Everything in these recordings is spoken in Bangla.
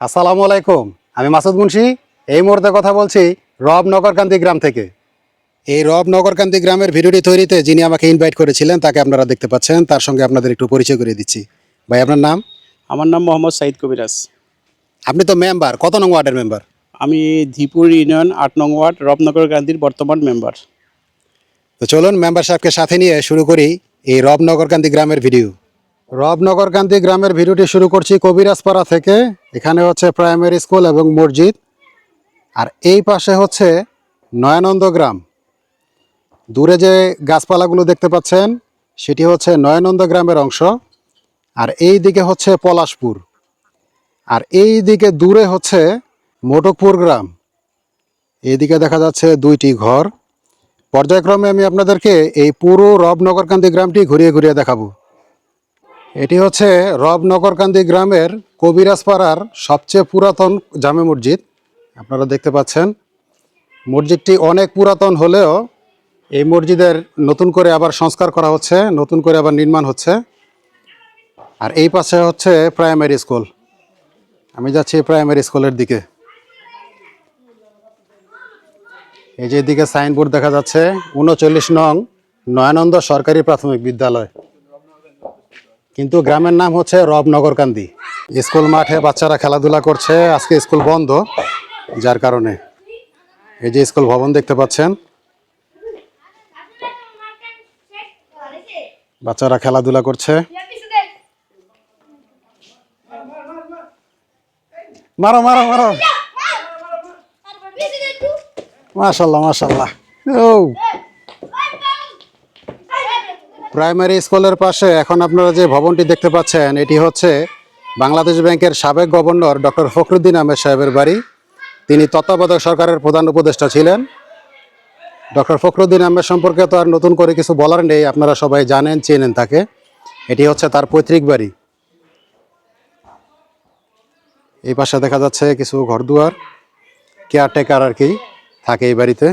আসসালামু আলাইকুম, আমি মাসুদ মুন্সি। এই মুহূর্তে কথা বলছি রব নগরকান্দি গ্রাম থেকে। এই রব নগরকান্দি গ্রামের ভিডিওটি তৈরিতে যিনি আমাকে ইনভাইট করেছিলেন, তাকে আপনারা দেখতে পাচ্ছেন, তার সঙ্গে আপনাদের একটু পরিচয় করে দিচ্ছি। ভাই, আপনার নাম? আমার নাম মোহাম্মদ সাইদ কবিরাজ আপনি তো মেম্বার কত নং ওয়ার্ডের মেম্বার? আমি ধীপুর ইউনিয়ন আট নং ওয়ার্ড রবনগর গান্ধীর বর্তমান মেম্বার। তো চলুন মেম্বার সাহেবকে সাথে নিয়ে শুরু করি এই রবনগর নগরকান্দি গ্রামের ভিডিও। রবনগর নগরকান্দি গ্রামের ভিডিওটি শুরু করছি কবিরাজপাড়া থেকে এখানে হচ্ছে প্রাইমারি স্কুল এবং মসজিদ। আর এই পাশে হচ্ছে নয়ানন্দ গ্রাম। দূরে যে গাছপালাগুলো দেখতে পাচ্ছেন সেটি হচ্ছে নয়ানন্দ গ্রামের অংশ। আর এই দিকে হচ্ছে পলাশপুর। আর এই দিকে দূরে হচ্ছে মোটকপুর গ্রাম। এইদিকে দেখা যাচ্ছে দুইটি ঘর। পর্যায়ক্রমে আমি আপনাদেরকে এই পুরো রবনগরকান্দি গ্রামটি ঘুরিয়ে ঘুরিয়ে দেখাবো। এটি হচ্ছে রবনগরকান্দি গ্রামের কবিরাজপাড়ার সবচেয়ে পুরাতন জামে মসজিদ। আপনারা দেখতে পাচ্ছেন, মসজিদটি অনেক পুরাতন হলেও এই মসজিদের নতুন করে আবার সংস্কার করা হচ্ছে, নতুন করে আবার নির্মাণ হচ্ছে। আর এই পাশে হচ্ছে প্রাইমারি স্কুল আমি যাচ্ছি প্রাইমারি স্কুলের দিকে। এই যে এদিকে সাইনবোর্ড দেখা যাচ্ছে, উনচল্লিশ নং নয়ানন্দ সরকারি প্রাথমিক বিদ্যালয়। কিন্তু গ্রামের নাম হচ্ছে রবনগরকান্দি স্কুল মাঠে বাচ্চারা খেলাধুলা করছে, আজকে স্কুল বন্ধ, যার কারণে। এই যে স্কুল ভবন দেখতে পাচ্ছেন। বাচ্চারা খেলাধুলা করছে। মারো মারো মারো। মাশাল্লাহ মাশাল্লাহ। ও। প্রাইমারি স্কুলের পাশে এখন আপনারা যে ভবনটি দেখতে পাচ্ছেন, এটি হচ্ছে বাংলাদেশ ব্যাংকের সাবেক গভর্নর ডক্টর ফখরুদ্দিন আহমেদ সাহেবের বাড়ি। তিনি তত্ত্বাবধায়ক সরকারের প্রধান উপদেষ্টা ছিলেন। ডক্টর ফখরুদ্দিন আহমেদ সম্পর্কে তো আর নতুন করে কিছু বলার নেই, আপনারা সবাই জানেন, চেনেন তাকে। এটি হচ্ছে তার পৈতৃক বাড়ি। এই পাশে দেখা যাচ্ছে কিছু ঘরদুয়ার, কেয়ারটেকার আর কি থাকে এই বাড়িতে,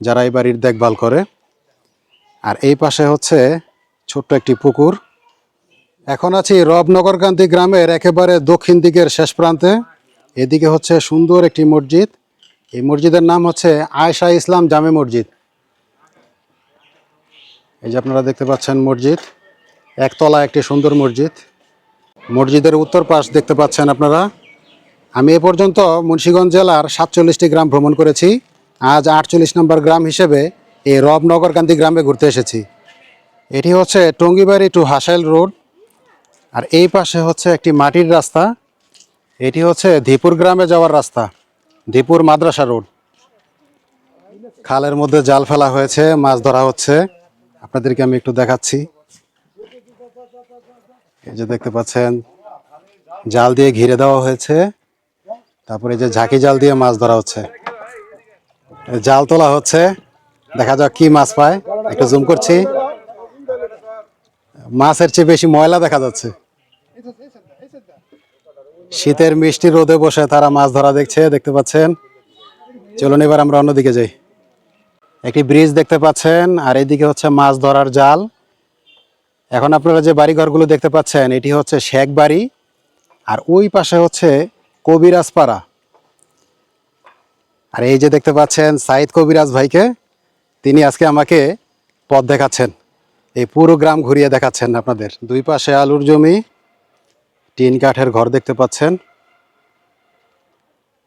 যারা এই বাড়ির দেখভাল করে। আর এই পাশে হচ্ছে ছোট্ট একটি পুকুর। এখন আছি রবনগরকান্দি গ্রামের একেবারে দক্ষিণ দিকের শেষ প্রান্তে। এদিকে হচ্ছে সুন্দর একটি মসজিদ। এই মসজিদের নাম হচ্ছে আয়শা ইসলাম জামে মসজিদ। এই যে আপনারা দেখতে পাচ্ছেন মসজিদ, একতলা একটি সুন্দর মসজিদ। মসজিদের উত্তর পাশ দেখতে পাচ্ছেন আপনারা। আমি এ পর্যন্ত মুন্সীগঞ্জ জেলার সাতচল্লিশটি গ্রাম ভ্রমণ করেছি। আজ আটচল্লিশ নম্বর গ্রাম হিসেবে এই রবনগরকান্দি গ্রামে ঘুরতে এসেছি। এটি হচ্ছে টঙ্গিবাড়ি টু হাসাইল রোড। আর এই পাশে হচ্ছে একটি মাটির রাস্তা। এটি হচ্ছে ধীপুর গ্রামে যাওয়ার রাস্তা, ধীপুর মাদ্রাসা রোড। খালের মধ্যে জাল ফেলা হয়েছে, মাছ ধরা হচ্ছে। আপনাদেরকে আমি একটু দেখাচ্ছি। এই যে দেখতে পাচ্ছেন, জাল দিয়ে ঘিরে দেওয়া হয়েছে। তারপরে যে ঝাঁকি জাল দিয়ে মাছ ধরা হচ্ছে। জাল তোলা হচ্ছে। দেখা যাক কি মাছ পায়। একটু জুম করছি। মাছের চেয়ে বেশি ময়লা দেখা যাচ্ছে। শীতের মিষ্টি রোদে বসে তারা মাছ ধরা দেখছে, দেখতে পাচ্ছেন। চলুন এবার আমরা অন্যদিকে যাই। একটি ব্রিজ দেখতে পাচ্ছেন, আর এদিকে হচ্ছে মাছ ধরার জাল। এখন আপনারা যে বাড়িঘরগুলো দেখতে পাচ্ছেন, এটি হচ্ছে শেখ বাড়ি। আর ওই পাশে হচ্ছে কবিরাজপাড়া আর এই যে দেখতে পাচ্ছেন সাইদ কবিরাজ ভাইকে, তিনি আজকে আমাকে পথ দেখাচ্ছেন। এই পুরো গ্রাম ঘুরিয়ে দেখাচ্ছেন আপনাদের। দুই পাশে আলুর জমি, টিন কাঠের ঘর দেখতে পাচ্ছেন।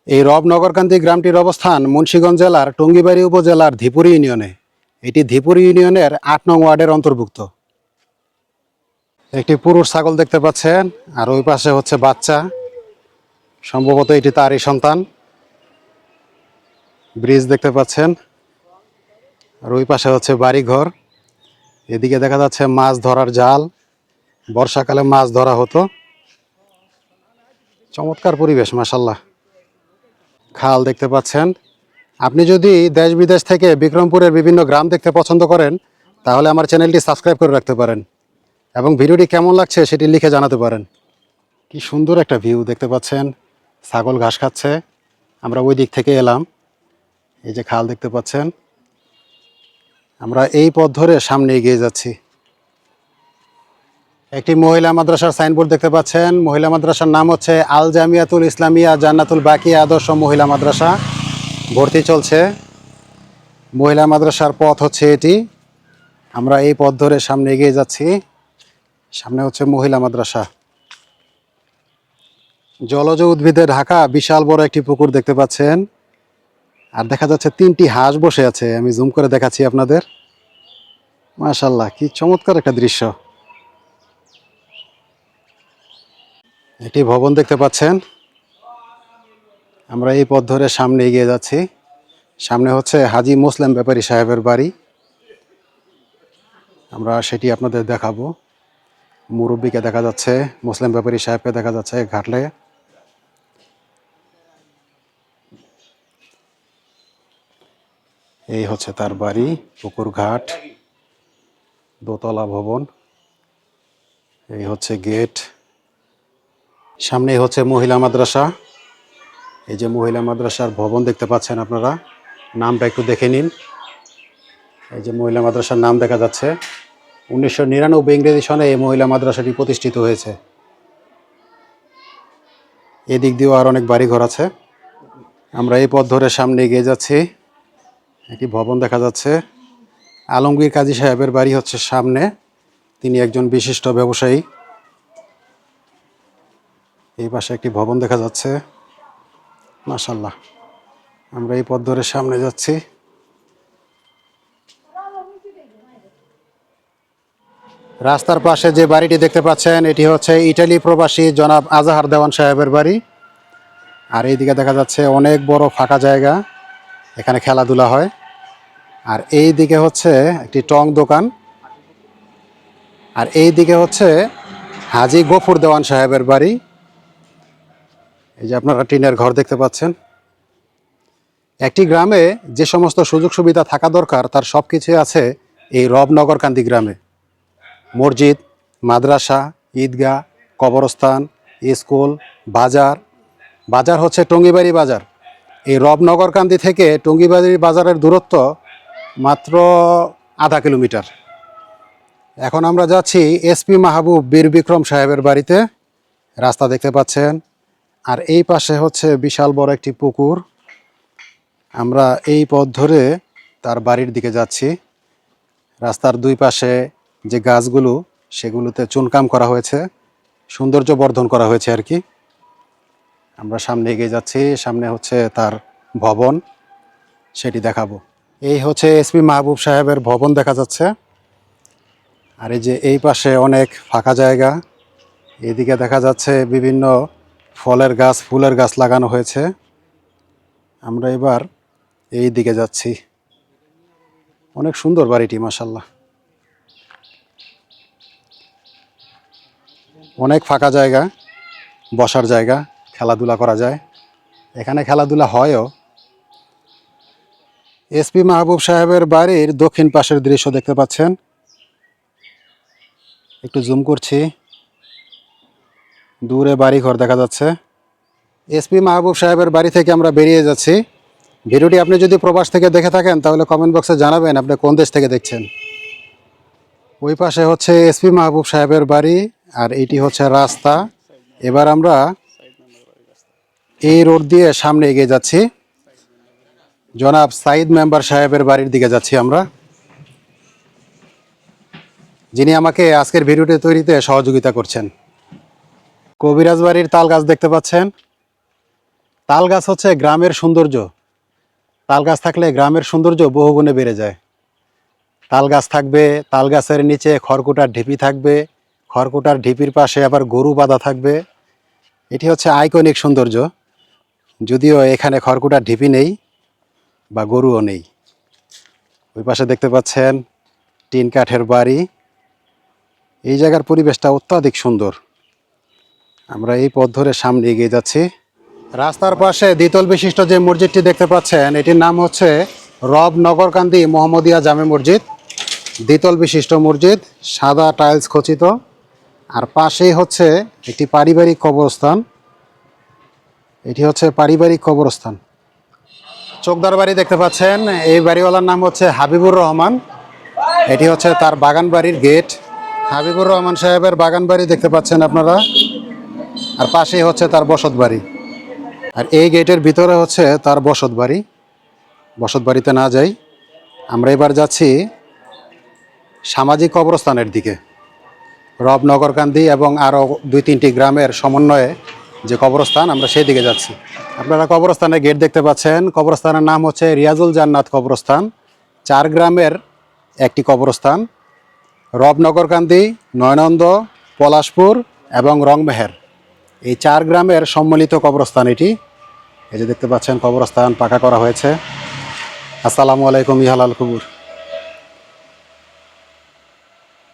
এই রবনগরকান্দি গ্রামটির অবস্থান মুন্সীগঞ্জ জেলার টঙ্গিবাড়ি উপজেলার ধীপুরি ইউনিয়নে। এটি ধীপুরি ইউনিয়নের আট নং ওয়ার্ডের অন্তর্ভুক্ত। একটি পুরুষ ছাগল দেখতে পাচ্ছেন, আর ওই পাশে হচ্ছে বাচ্চা। সম্ভবত এটি তারই সন্তান। ব্রিজ দেখতে পাচ্ছেন। আর ওই পাশে হচ্ছে বাড়ি ঘর এদিকে দেখা যাচ্ছে মাছ ধরার জাল। বর্ষাকালে মাছ ধরা হতো। চমৎকার পরিবেশ মাসাল্লাহ খাল দেখতে পাচ্ছেন। আপনি যদি দেশ বিদেশ থেকে বিক্রমপুরের বিভিন্ন গ্রাম দেখতে পছন্দ করেন, তাহলে আমার চ্যানেলটি সাবস্ক্রাইব করে রাখতে পারেন। এবং ভিডিওটি কেমন লাগছে সেটি লিখে জানাতে পারেন। কি সুন্দর একটা ভিউ দেখতে পাচ্ছেন। ছাগল ঘাস খাচ্ছে। আমরা ওই দিক থেকে এলাম। এই যে খাল দেখতে পাচ্ছেন। আমরা এই পথ ধরে সামনে এগিয়ে যাচ্ছি। একটি মহিলা মাদ্রাসার সাইনবোর্ড দেখতে পাচ্ছেন। মহিলা মাদ্রাসার নাম হচ্ছে আল জামিয়াতুল ইসলামিয়া জান্নাতুল বাকি আদর্শ মহিলা মাদ্রাসা। ভর্তি চলছে। মহিলা মাদ্রাসার পথ হচ্ছে এটি। আমরা এই পথ ধরে সামনে এগিয়ে যাচ্ছি। সামনে হচ্ছে মহিলা মাদ্রাসা। জলজ উদ্ভিদে ঢাকা বিশাল বড় একটি পুকুর দেখতে পাচ্ছেন। আর দেখা যাচ্ছে তিনটি হাঁস বসে আছে। আমি জুম করে দেখাচ্ছি আপনাদের। মাশাল্লাহ কি চমৎকার একটা দৃশ্য। একটি ভবন দেখতে পাচ্ছেন। আমরা এই পথ ধরে সামনে এগিয়ে যাচ্ছি। সামনে হচ্ছে হাজি মুসলিম ব্যাপারী সাহেবের বাড়ি। আমরা সেটি আপনাদের দেখাবো। মুরব্বীকে দেখা যাচ্ছে, মুসলিম ব্যাপারী সাহেবকে দেখা যাচ্ছে ঘাটলে। এই হচ্ছে তার বাড়ি পুকুর ঘাট দোতলা ভবন। এই হচ্ছে গেট। সামনেই হচ্ছে মহিলা মাদ্রাসা। এই যে মহিলা মাদ্রাসার ভবন দেখতে পাচ্ছেন আপনারা। নামটা একটু দেখে নিন। এই যে মহিলা মাদ্রাসার নাম দেখা যাচ্ছে। উনিশশো নিরানব্বই ইংরেজি সনে এই মহিলা মাদ্রাসাটি প্রতিষ্ঠিত হয়েছে। এদিক দিয়েও আর অনেক বাড়িঘর আছে। আমরা এই পথ ধরে সামনে এগিয়ে যাচ্ছি। একটি ভবন দেখা যাচ্ছে। আলমগীর কাজী সাহেবের বাড়ি হচ্ছে সামনে। তিনি একজন বিশিষ্ট ব্যবসায়ী। এই পাশে একটি ভবন দেখা যাচ্ছে। মাশাল্লাহ আমরা এই পথ ধরে সামনে যাচ্ছি। রাস্তার পাশে যে বাড়িটি দেখতে পাচ্ছেন, এটি হচ্ছে ইটালি প্রবাসী জনাব আজাহার দেওয়ান সাহেবের বাড়ি। আর এইদিকে দেখা যাচ্ছে অনেক বড় ফাঁকা জায়গা। এখানে খেলাধুলা হয়। আর এই দিকে হচ্ছে একটি টং দোকান। আর এই দিকে হচ্ছে হাজি গফুর দেওয়ান সাহেবের বাড়ি। এই যে আপনারা টিনের ঘর দেখতে পাচ্ছেন। একটি গ্রামে যে সমস্ত সুযোগ সুবিধা থাকা দরকার, তার সব কিছুই আছে এই রবনগরকান্দি গ্রামে। মসজিদ, মাদ্রাসা, ঈদগাহ, কবরস্থান, স্কুল, বাজার। বাজার হচ্ছে টঙ্গিবাড়ি বাজার। এই রবনগরকান্দি থেকে টঙ্গিবাড়ি বাজারের দূরত্ব মাত্র আধা কিলোমিটার। এখন আমরা যাচ্ছি এসপি মাহবুব বীর বিক্রম সাহেবের বাড়িতে। রাস্তা দেখতে পাচ্ছেন। আর এই পাশে হচ্ছে বিশাল বড় একটি পুকুর। আমরা এই পথ ধরে তার বাড়ির দিকে যাচ্ছি। রাস্তার দুই পাশে যে গাছগুলো, সেগুলোতে চুনকাম করা হয়েছে। সৌন্দর্য বর্ধন করা হয়েছে আর কি। আমরা সামনে এগিয়ে যাচ্ছি। সামনে হচ্ছে তার ভবন। সেটি দেখাবো। এই হচ্ছে এসপি মাহবুব সাহেবের ভবন দেখা যাচ্ছে। আর এই যে এই পাশে অনেক ফাঁকা জায়গা। এদিকে দেখা যাচ্ছে বিভিন্ন ফলের গাছ, ফুলের গাছ লাগানো হয়েছে। আমরা এবার এই দিকে যাচ্ছি। অনেক সুন্দর বাড়িটি মাসাল্লাহ অনেক ফাঁকা জায়গা, বসার জায়গা। খেলাধুলা করা যায়। এখানে খেলাধুলা হয়ও। এসপি মাহবুব সাহেবের বাড়ির দক্ষিণ পাশের দৃশ্য দেখতে পাচ্ছেন। একটু জুম করছি। দূরে বাড়ি ঘর দেখা যাচ্ছে। এসপি মাহবুব সাহেবের বাড়ি থেকে আমরা বেরিয়ে যাচ্ছি। ভিডিওটি আপনি যদি প্রবাস থেকে দেখে থাকেন, তাহলে কমেন্ট বক্সে জানাবেন আপনি কোন দেশ থেকে দেখছেন। ওই পাশে হচ্ছে এসপি মাহবুব সাহেবের বাড়ি, আর এটি হচ্ছে রাস্তা। এবার আমরা এই রোড দিয়ে সামনে এগিয়ে যাচ্ছি। জনাব সাইদ মেম্বার সাহেবের বাড়ির দিকে যাচ্ছি আমরা। যিনি আমাকে আজকের ভিডিওটি তৈরিতে সহযোগিতা করছেন। কবিরাজ বাড়ির তাল গাছ দেখতে পাচ্ছেন। তাল গাছ হচ্ছে গ্রামের সৌন্দর্য। তাল গাছ থাকলে গ্রামের সৌন্দর্য বহুগুণে বেড়ে যায়। তাল গাছ থাকবে, তাল গাছের নিচে খড়কুটার ঢিপি থাকবে, খড়কুটার ঢিপির পাশে আবার গরু বাঁধা থাকবে। এটি হচ্ছে আইকনিক সৌন্দর্য। যদিও এখানে খড়কুটার ঢিপি নেই বা গরুও নেই। ওই পাশে দেখতে পাচ্ছেন টিন কাঠের বাড়ি। এই জায়গার পরিবেশটা অত্যাধিক সুন্দর। আমরা এই পথ ধরে সামনে এগিয়ে যাচ্ছি। রাস্তার পাশে দ্বিতল বিশিষ্ট যে মসজিদটি দেখতে পাচ্ছেন, এটির নাম হচ্ছে রব নগরকান্দি মোহাম্মদিয়া জামে মসজিদ। দ্বিতল বিশিষ্ট মসজিদ, সাদা টাইলস খচিত। আর পাশেই হচ্ছে একটি পারিবারিক কবরস্থান। এটি হচ্ছে পারিবারিক কবরস্থান। চোখদার বাড়ি দেখতে পাচ্ছেন, এই বাড়িওয়ালার নাম হচ্ছে হাবিবুর রহমান। এটি হচ্ছে তার বাগান বাড়ির গেট। হাবিবুর রহমান সাহেবের বাগান বাড়ি দেখতে পাচ্ছেন আপনারা। আর পাশেই হচ্ছে তার বসত বাড়ি। আর এই গেটের ভিতরে হচ্ছে তার বসত বাড়ি। বসত বাড়িতে না যাই, আমরা এবার যাচ্ছি সামাজিক কবরস্থানের দিকে। রবনগরকান্দি এবং আরও দুই তিনটি গ্রামের সমন্বয়ে যে কবরস্থান, আমরা সেই দিকে যাচ্ছি। আপনারা কবরস্থানের গেট দেখতে পাচ্ছেন। কবরস্থানের নাম হচ্ছে রিয়াজুল জান্নাত কবরস্থান। চার গ্রামের একটি কবরস্থান। রবনগরকান্দি, নয়নন্দ, পলাশপুর এবং রংমেহের। এই চার গ্রামের সম্মিলিত কবরস্থান এটি। এই যে দেখতে পাচ্ছেন, কবরস্থান পাকা করা হয়েছে। আসসালামু আলাইকুম, ইহালাল কুবুর।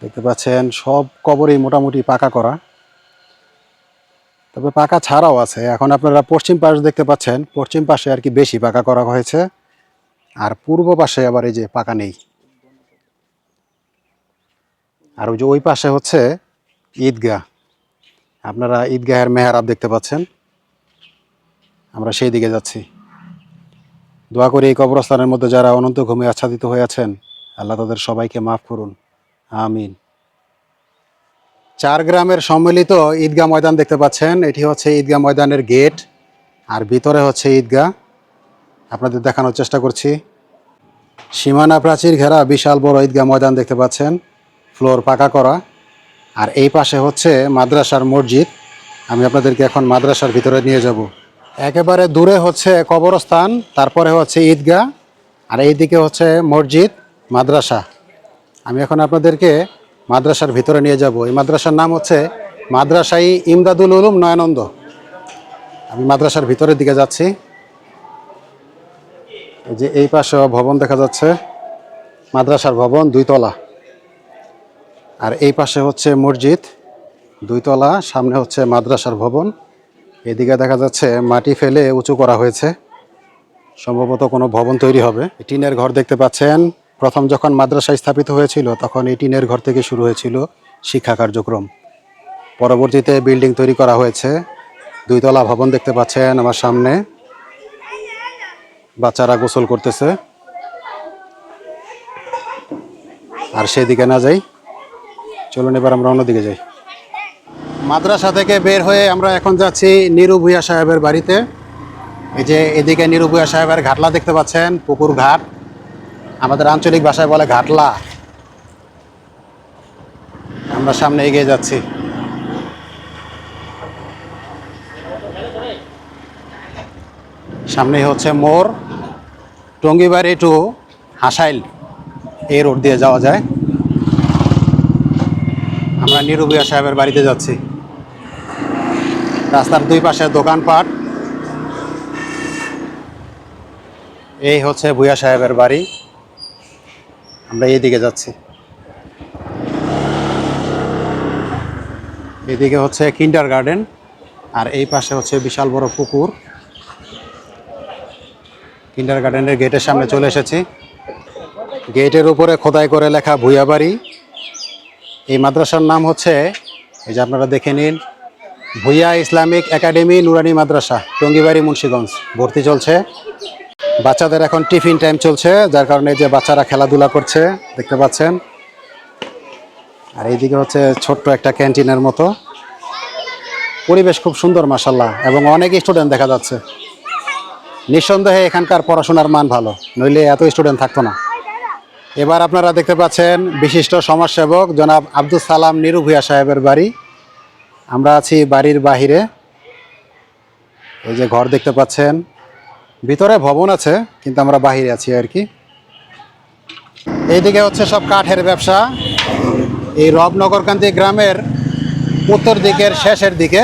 দেখতে পাচ্ছেন, সব কবরই মোটামুটি পাকা করা। তবে পাকা ছাড়াও আছে। এখন আপনারা পশ্চিম পাশ দেখতে পাচ্ছেন, পশ্চিম পাশে আর কি বেশি পাকা করা হয়েছে। আর পূর্ব পাশে আবার এই যে পাকা নেই। আর ওই যে ওই পাশে হচ্ছে ঈদগাহ। আপনারা ঈদগাহের মেহরাব দেখতে পাচ্ছেন। আমরা সেই দিকে যাচ্ছি। দোয়া করি এই কবরস্থানের মধ্যে যারা অনন্ত ঘুমে আচ্ছাদিত হয়ে আছেন, আল্লাহ তাদের সবাইকে মাফ করুন। আমিন। চার গ্রামের সম্মিলিত ঈদগাহ ময়দান দেখতে পাচ্ছেন। এটি হচ্ছে ঈদগাহ ময়দানের গেট আর ভিতরে হচ্ছে ঈদগাহ। আপনাদের দেখানোর চেষ্টা করছি। সীমানা প্রাচীর ঘেরা বিশাল বড় ঈদগাহ ময়দান দেখতে পাচ্ছেন। ফ্লোর পাকা করা। আর এই পাশে হচ্ছে মাদ্রাসার মসজিদ। আমি আপনাদেরকে এখন মাদ্রাসার ভিতরে নিয়ে যাব। একেবারে দূরে হচ্ছে কবরস্থান, তারপরে হচ্ছে ঈদগাহ আর এইদিকে হচ্ছে মসজিদ, মাদ্রাসা। আমি এখন আপনাদেরকে মাদ্রাসার ভিতরে নিয়ে যাব। এই মাদ্রাসার নাম হচ্ছে মাদ্রাসাই ইমদাদুল উলুম নয়ানন্দ। আমি মাদ্রাসার ভিতরের দিকে যাচ্ছি। এই যে এই পাশে ভবন দেখা যাচ্ছে। মাদ্রাসার ভবন দুইতলা। আর এই পাশে হচ্ছে মসজিদ দুইতলা, সামনে হচ্ছে মাদ্রাসার ভবন। এদিকে দেখা যাচ্ছে মাটি ফেলে উঁচু করা হয়েছে। সম্ভবত কোনো ভবন তৈরি হবে। টিনের ঘর দেখতে পাচ্ছেন। প্রথম যখন মাদ্রাসা স্থাপিত হয়েছিল, তখন এই টিনের ঘর থেকে শুরু হয়েছিল শিক্ষা কার্যক্রম। পরবর্তীতে বিল্ডিং তৈরি করা হয়েছে। দুইতলা ভবন দেখতে পাচ্ছেন আমার সামনে। বাচ্চারা গোসল করতেছে। আর সেদিকে না যাই। চলুন এবার আমরা অন্যদিকে যাই। মাদ্রাসা থেকে বের হয়ে আমরা এখন যাচ্ছি নিরু ভূঁইয়া সাহেবের বাড়িতে। এই যে এদিকে নিরু ভূঁইয়া সাহেবের ঘাটলা দেখতে পাচ্ছেন, পুকুর ঘাট। আমাদের আঞ্চলিক ভাষায় বলে ঘাটলা। আমরা সামনে এগিয়ে যাচ্ছি। সামনে হচ্ছে মোর, টঙ্গিবাড়ি টু হাসাইল। এই রোড দিয়ে যাওয়া যায়। আমরা নিরুবিয়া সাহেবের বাড়িতে যাচ্ছি। রাস্তার দুই পাশে দোকানপাট। এই হচ্ছে ভুয়া সাহেবের বাড়ি। আমরা এই দিকে যাচ্ছি। এদিকে হচ্ছে কিন্ডার গার্ডেন আর এই পাশে হচ্ছে বিশাল বড় পুকুর। কিন্ডার গার্ডেনের গেটের সামনে চলে এসেছি। গেটের উপরে খোদাই করে লেখা ভুয়া বাড়ি এই মাদ্রাসার নাম হচ্ছে, এই যে আপনারা দেখে নিন, ভুইয়া ইসলামিক একাডেমি নুরানি মাদ্রাসা, টঙ্গিবাড়ি মুন্সীগঞ্জ। ভর্তি চলছে। বাচ্চাদের এখন টিফিন টাইম চলছে, যার কারণে যে বাচ্চারা খেলাধুলা করছে, দেখতে পাচ্ছেন। আর এইদিকে হচ্ছে ছোট্ট একটা ক্যান্টিনের মতো। পরিবেশ খুব সুন্দর মাসাল্লাহ এবং অনেক স্টুডেন্ট দেখা যাচ্ছে। নিঃসন্দেহে এখানকার পড়াশোনার মান ভালো, নইলে এত স্টুডেন্ট থাকতো না। এবার আপনারা দেখতে পাচ্ছেন বিশিষ্ট সমাজসেবক জনাব আব্দুল সালাম নিরু ভূয়া সাহেবের বাড়ি। আমরা আছি বাড়ির বাহিরে। এই যে ঘর দেখতে পাচ্ছেন। ভিতরে ভবন আছে, কিন্তু আমরা বাহিরে আছি আর কি। এইদিকে হচ্ছে সব কাঠের ব্যবসা। এই রবনগরকান্তি গ্রামের উত্তর দিকের শেষের দিকে।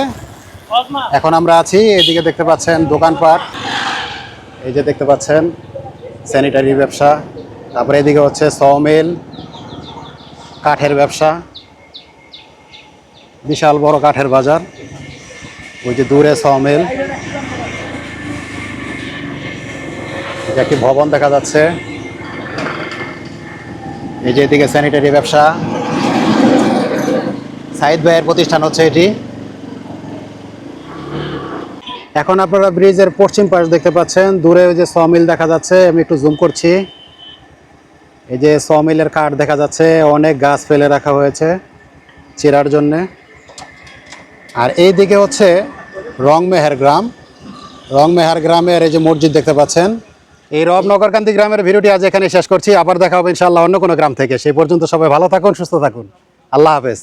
এখন আমরা আছি এদিকে দেখতে পাচ্ছেন দোকানপাট। এই যে দেখতে পাচ্ছেন স্যানিটারি ব্যবসা। তারপরে এদিকে হচ্ছে সমিল কাঠের ব্যবসা। বিশাল বড় কাঠের বাজার। ওই যে দূরে সমিল এই যে একটি ভবন দেখা যাচ্ছে। এই যে এদিকে স্যানিটারি ব্যবসা। সাইদ ভাইয়ের প্রতিষ্ঠান হচ্ছে এটি। এখন আপনারা ব্রিজের পশ্চিম পাশ দেখতে পাচ্ছেন। দূরে ওই যে সমিল দেখা যাচ্ছে, আমি একটু জুম করছি। এই যে সমিলের কাঠ দেখা যাচ্ছে, অনেক গাছ ফেলে রাখা হয়েছে চেরার জন্যে। আর এই দিকে হচ্ছে রংমেহের গ্রাম। রংমেহার গ্রামের এই যে মসজিদ দেখতে পাচ্ছেন এই রবনগরকান্তি গ্রামের ভিডিওটি আজ এখানে শেষ করছি। আবার দেখা হবে ইনশাল্লাহ অন্য কোনো গ্রাম থেকে। সেই পর্যন্ত সবাই ভালো থাকুন, সুস্থ থাকুন। আল্লাহ হাফেজ।